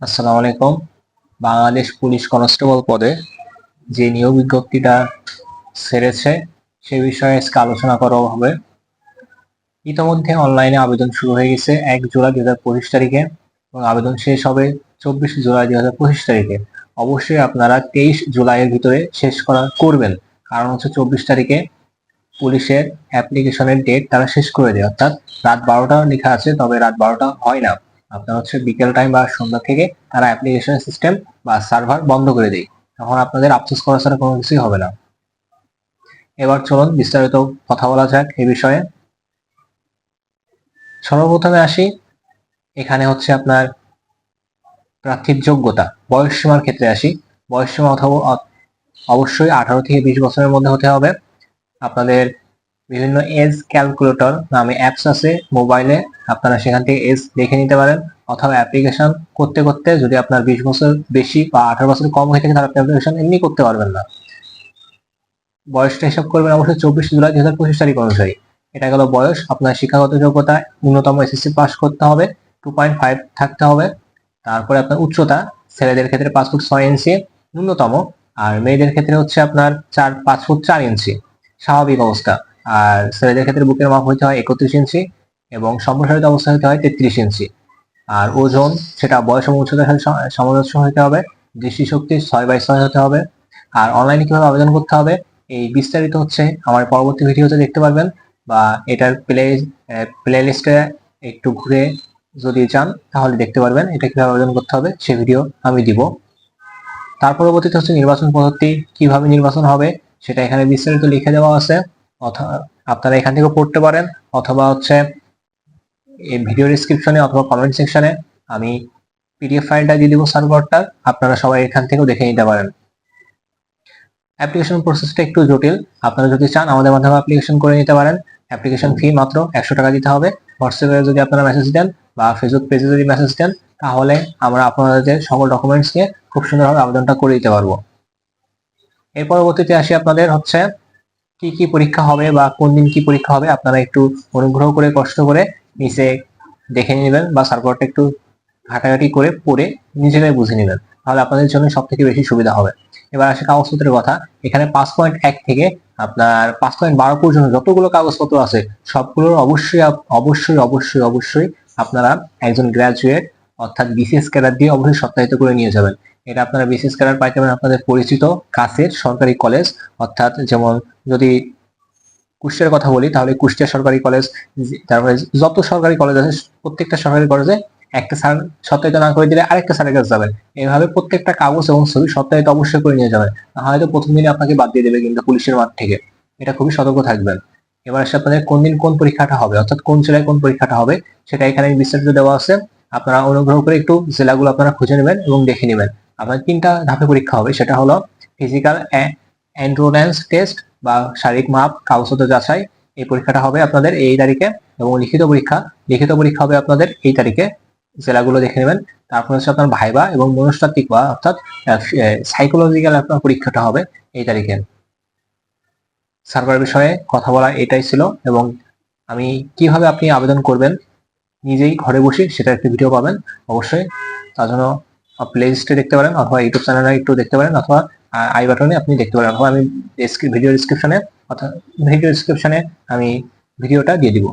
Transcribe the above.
আসসালামু আলাইকুম। Bangladesh police constable পদে যে নিয়োগ বিজ্ঞপ্তিটা ছেড়েছে, সে বিষয়ে আজকে আলোচনা করা হবে। ইতোমধ্যে অনলাইনে আবেদন শুরু হয়ে গেছে এক জুলাই দুই হাজার পঁচিশ তারিখে এবং আবেদন শেষ হবে চব্বিশ জুলাই দুই হাজার পঁচিশ তারিখে। অবশ্যই আপনারা তেইশ জুলাইয়ের ভিতরে শেষ করা করবেন। কারণ হচ্ছে চব্বিশ তারিখে পুলিশের অ্যাপ্লিকেশনের ডেট তারা শেষ করে দেয়। অর্থাৎ রাত বারোটা লেখা আছে, তবে রাত বারোটা হয় না। আপনার হচ্ছে বিকেল টাইম বা সন্ধ্যা থেকে তারা অ্যাপ্লিকেশন সিস্টেম বা সার্ভার বন্ধ করে দেয়। তখন আপনাদের আফসোস করা ছাড়া কোনো কিছুই হবে না। এবার চলুন বিস্তারিত কথা বলা যাক এ বিষয়ে। সর্বপ্রথমে আসি, এখানে হচ্ছে আপনার প্রার্থীর যোগ্যতা। বয়স সীমার ক্ষেত্রে আসি। বয়স সীমা অথবা অবশ্যই আঠারো থেকে বিশ বছরের মধ্যে হতে হবে। আপনাদের বিভিন্ন এজ ক্যালকুলেটর নামে অ্যাপস আছে। মোবাইলে আপনারা সেখান থেকে এজ দেখে নিতে পারেন অথবা অ্যাপ্লিকেশন করতে করতে যদি আপনার বিশ বছর বেশি বা আঠারো বছর কম হয়ে থাকে তাহলে আপনি অ্যাপ্লিকেশন এমনি করতে পারবেন না। বয়সটা হিসাব করবেন অবশ্যই চব্বিশ জুলাই দুই হাজার পঁচিশ তারিখ অনুযায়ী। এটা গেল বয়স, আপনার শিক্ষাগত যোগ্যতা, ন্যূনতম এসএসসি পাস করতে হবে টু পয়েন্ট ফাইভ থাকতে হবে। তারপরে আপনার উচ্চতা, ছেলেদের ক্ষেত্রে পাঁচ ফুট ছয় ইঞ্চি ন্যূনতম। আর মেয়েদের ক্ষেত্রে হচ্ছে আপনার চার, পাঁচ ফুট চার ইঞ্চি স্বাভাবিক অবস্থা। আর ছেলেদের ক্ষেত্রে বুকের মাপ হইতে হয় একত্রিশ ইঞ্চি এবং সম্প্রসারিত অবস্থা হতে হয় তেত্রিশ ইঞ্চি। আর ওজন, সেটা বয়স এবং উচ্চতার সাথে সামঞ্জস্য হতে হবে, দৃষ্টিশক্তি ছয় বাই ছয় হতে হবে। আর অনলাইনে কীভাবে আবেদন করতে হবে, এই বিস্তারিত হচ্ছে আমার পরবর্তী ভিডিওতে দেখতে পারবেন বা এটার প্লে প্লে লিস্টে একটু ঘুরে যদি চান, তাহলে দেখতে পারবেন এটা কীভাবে আবেদন করতে হবে, সে ভিডিও আমি দিব। তার পরবর্তীতে হচ্ছে নির্বাচন পদ্ধতি, কীভাবে নির্বাচন হবে, সেটা এখানে বিস্তারিত লিখে দেওয়া আছে। অথবা আপনারা এখান থেকে পড়তে পারেন, অথবা হচ্ছে এই ভিডিও ডিসক্রিপশনে অথবা কমেন্ট সেকশনে আমি পিডিএফ ফাইলটা দিয়ে দিব সার্ভারটার আপনারা সবাই এখান থেকেও দেখে নিতে পারেন। অ্যাপ্লিকেশন প্রসেসটা একটু জটিল, আপনারা যদি চান আমাদের মাধ্যমে অ্যাপ্লিকেশন করে নিতে পারেন অ্যাপ্লিকেশন ফি মাত্র একশো টাকা দিতে হবে। হোয়াটসঅ্যাপে যদি আপনারা মেসেজ দেন বা ফেসবুক পেজে যদি মেসেজ দেন, তাহলে আমরা আপনাদের সকল ডকুমেন্টস নিয়ে খুব সুন্দরভাবে আবেদনটা করে দিতে পারব। এর পরবর্তীতে আসি আপনাদের হচ্ছে কি কি পরীক্ষা হবে বা কোন দিন কি পরীক্ষা হবে আপনারা একটু অনুগ্রহ করে, কষ্ট করে নিচে দেখে নেবেন বা সার্ভারটা একটু ঘাটাঘাটি করে পড়ে নিজেরাই বুঝে নেবেন। তাহলে আপনাদের জন্য সব থেকে বেশি সুবিধা হবে। এবার আসে কাগজপত্রের কথা। এখানে পাঁচ পয়েন্ট এক থেকে আপনার পাঁচ পয়েন্ট বারো পর্যন্ত যতগুলো কাগজপত্র আছে, সবগুলোর অবশ্যই অবশ্যই অবশ্যই অবশ্যই আপনারা একজন গ্রাজুয়েট অর্থাৎ বিসিএস ক্যাডার দিয়ে অবশ্যই সত্যায়িত করে নিয়ে যাবেন। এটা আপনারা বিসিএস ক্যাডার পাইতে পারেন আপনাদের পরিচিত কাছের সরকারি কলেজ অর্থাৎ যেমন যদি কুষ্টিয়ার কথা বলি, তাহলে কুষ্টিয়া সরকারি কলেজ তারপরে যত সরকারি কলেজ আছে, প্রত্যেকটা সরকারি কলেজে একটা স্যার সত্যায়িত না করে দিলে আরেকটা স্যারের কাছে যাবেন। এইভাবে প্রত্যেকটা কাগজ এবং ছবি সত্যায়িত অবশ্যই করে নিয়ে যাবেন। হয়তো প্রথম দিনে আপনাকে বাদ দিয়ে দেবে কিন্তু পুলিশের মাঠ থেকে। এটা খুবই সতর্ক থাকবেন। এবার আসলে আপনাদের কোন দিন কোন পরীক্ষাটা হবে, অর্থাৎ কোন জেলায় কোন পরীক্ষাটা হবে, সেটা এখানে বিস্তারিত দেওয়া আছে। আপনারা অনুগ্রহ করে একটু জেলাগুলো আপনারা খুঁজে নেবেন এবং দেখে নেবেন। আপনার তিনটা ধাপে পরীক্ষা হবে, সেটা হলো ফিজিক্যাল এন্ড্রোডেন্স টেস্ট বা শারীরিক মাপ কাগজপত্র যাচাই। এই পরীক্ষাটা হবে আপনাদের এই তারিখে এবং লিখিত পরীক্ষা। লিখিত পরীক্ষা হবে আপনাদের এই তারিখে। জেলাগুলো দেখে নেবেন। তারপর হচ্ছে আপনার ভাইবা এবং মনস্তাত্ত্বিক বা অর্থাৎ সাইকোলজিক্যাল আপনার পরীক্ষাটা হবে এই তারিখে। সার্ভার বিষয়ে কথা বলা এটাই ছিল এবং আমি কীভাবে আপনি আবেদন করবেন, নিজেই ঘরে বসে সেটা একটি ভিডিও পাবেন। অবশ্যই তার জন্য প্লে লিস্টে দেখতে পারেন অথবা ইউটিউব চ্যানেলে একটু দেখতে পারেন অথবা আই বাটনে আপনি দেখতে পারেন অথবা আমি ভিডিও ডিসক্রিপশনে অথবা ভিডিও ডিসক্রিপশনে আমি ভিডিওটা দিয়ে দিব।